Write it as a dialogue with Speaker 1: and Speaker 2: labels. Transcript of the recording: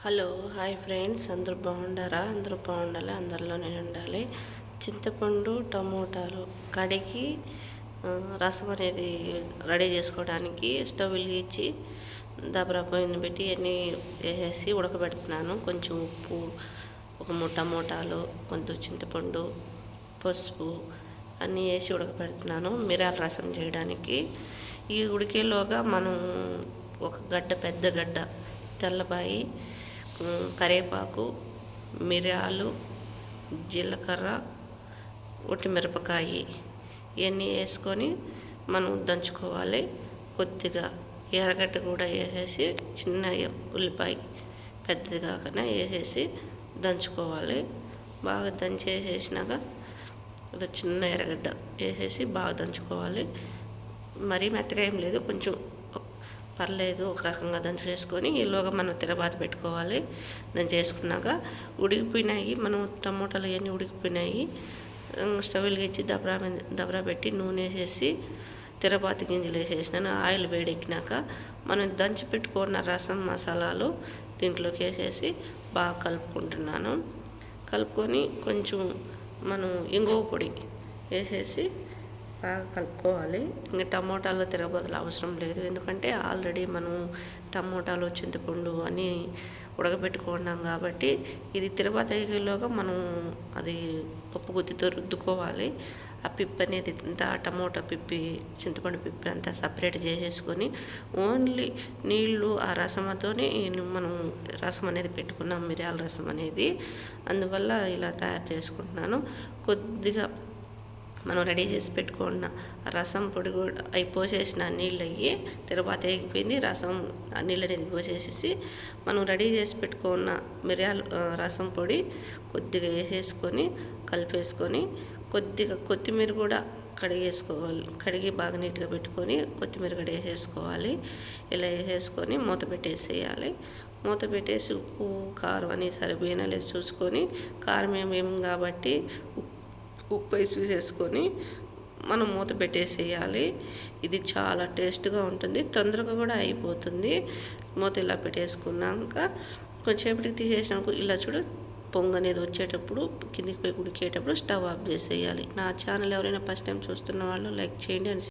Speaker 1: Hello hi friends. అందరూ బాగుండారా? అందరూ బాగుండాలి. అందరిలో నేను ఉండాలి. చింతపండు టమోటాలు కడిగి రసం అనేది రెడీ చేసుకోవడానికి స్టవ్ వెలిగించి దబరా పొయ్యిని పెట్టి అన్నీ వేసేసి ఉడకబెడుతున్నాను. కొంచెం ఉప్పు ఒక మూడు టమోటాలు కొంచెం చింతపండు పసుపు అన్నీ వేసి ఉడకబెడుతున్నాను. మిరాల రసం చేయడానికి. ఈ ఉడికేలోగా మనం ఒక గడ్డ పెద్ద గడ్డ తెల్లబాయి కరివేపాకు మిరియాలు జీలకర్ర ఒట్టి మిరపకాయి ఇవన్నీ వేసుకొని మనం దంచుకోవాలి. కొద్దిగా ఎర్రగడ్డ కూడా వేసేసి చిన్న ఉల్లిపాయ పెద్దది కాకుండా వేసేసి దంచుకోవాలి. బాగా దంచేసేసినాక అది చిన్న ఎర్రగడ్డ వేసేసి బాగా దంచుకోవాలి. మరీ మెత్తగా ఏం లేదు కొంచెం పర్లేదు ఒక రకంగా దంచి చేసుకొని ఈలోగా మనం తిరబాత పెట్టుకోవాలి. దాన్ని చేసుకున్నాక ఉడికిపోయినాయి మనం టమోటాలు ఇవన్నీ ఉడికిపోయినాయి. స్టవ్ వెలిగించి దబరా దబరా పెట్టి నూనె వేసేసి తిరపాతి గింజలు వేసేసినాను. ఆయిల్ వేడెక్కినాక మనం దంచి పెట్టుకున్న రసం మసాలాలు దీంట్లోకి వేసేసి బాగా కలుపుకుంటున్నాను. కలుపుకొని కొంచెం మనం ఇంగువ పొడి వేసేసి బాగా కలుపుకోవాలి. ఇంకా టమోటాలు తిరగబోదలు అవసరం లేదు. ఎందుకంటే ఆల్రెడీ మనం టమోటాలు చింతపండు అని ఉడకబెట్టుకున్నాం కాబట్టి ఇది తిరుపతిలోగా మనం అది పప్పు గుత్తితో రుద్దుకోవాలి. ఆ పిప్పి అనేది అంతా టమోటా పిప్పి చింతపండు పిప్పి అంతా సపరేట్ చేసేసుకొని ఓన్లీ నీళ్ళు ఆ రసంతోనే మనం రసం అనేది పెట్టుకున్నాం మిరియాల రసం అనేది. అందువల్ల ఇలా తయారు చేసుకుంటున్నాను. కొద్దిగా మనం రెడీ చేసి పెట్టుకున్న రసం పొడి కూడా అవి పోసేసిన నీళ్ళు అయ్యి తర్వాత ఎగిపోయింది రసం ఆ నీళ్ళు అనేది పోసేసి మనం రెడీ చేసి పెట్టుకున్న మిరియాల రసం పొడి కొద్దిగా వేసేసుకొని కలిపేసుకొని కొద్దిగా కొత్తిమీర కూడా కడిగేసుకోవాలి. కడిగి బాగా నీట్గా పెట్టుకొని కొత్తిమీర కూడా వేసేసుకోవాలి. ఇలా వేసేసుకొని మూత పెట్టేసేయాలి. మూత పెట్టేసి ఉప్పు కారం అని సరిపోయినా లేదు చూసుకొని కారం ఏమేమి కాబట్టి ఉప్పు ఉప్పు వేసి చూసేసుకొని మనం మూత పెట్టేసేయాలి. ఇది చాలా టేస్ట్గా ఉంటుంది. తొందరగా కూడా అయిపోతుంది. మూత ఇలా పెట్టేసుకున్నాక కొంచెంసేపటికి తీసేసినాక ఇలా చూడు పొంగు అనేది వచ్చేటప్పుడు కిందికి పోయి ఉడికేటప్పుడు స్టవ్ ఆఫ్ చేసేయాలి. నా ఛానల్ ఎవరైనా ఫస్ట్ టైం చూస్తున్న వాళ్ళు లైక్ చేయండి అని